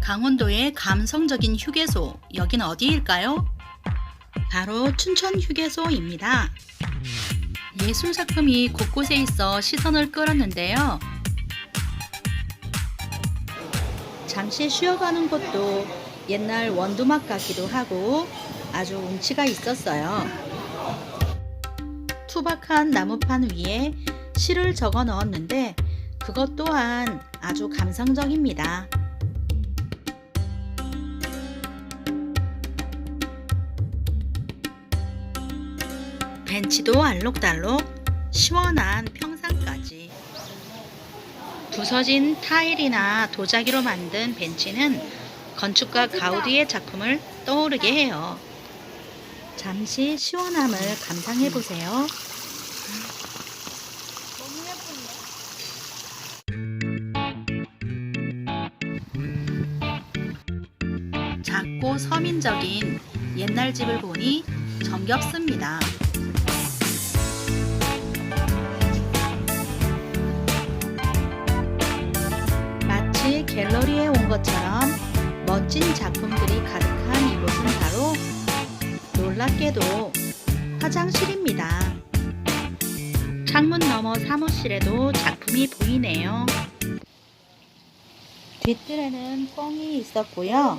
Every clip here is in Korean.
강원도의 감성적인 휴게소, 여긴 어디일까요? 바로 춘천 휴게소입니다. 예술 작품이 곳곳에 있어 시선을 끌었는데요. 잠시 쉬어가는 곳도 옛날 원두막 같기도 하고 아주 운치가 있었어요. 투박한 나무판 위에 시를 적어 넣었는데 그것 또한 아주 감성적입니다. 벤치도 알록달록 시원한 평상까지 부서진 타일이나 도자기로 만든 벤치는 건축가 가우디의 작품을 떠오르게 해요. 잠시 시원함을 감상해 보세요. 작고 서민적인 옛날 집을 보니 정겹습니다. 갤러리에 온 것처럼 멋진 작품들이 가득한 이곳은 바로 놀랍게도 화장실입니다. 창문 너머 사무실에도 작품이 보이네요. 뒷뜰에는 뻥이 있었고요.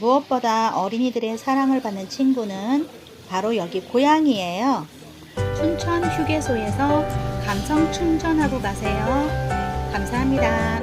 무엇보다 어린이들의 사랑을 받는 친구는 바로 여기 고양이에요. 춘천 휴게소에서 감성 충전하고 가세요. 감사합니다.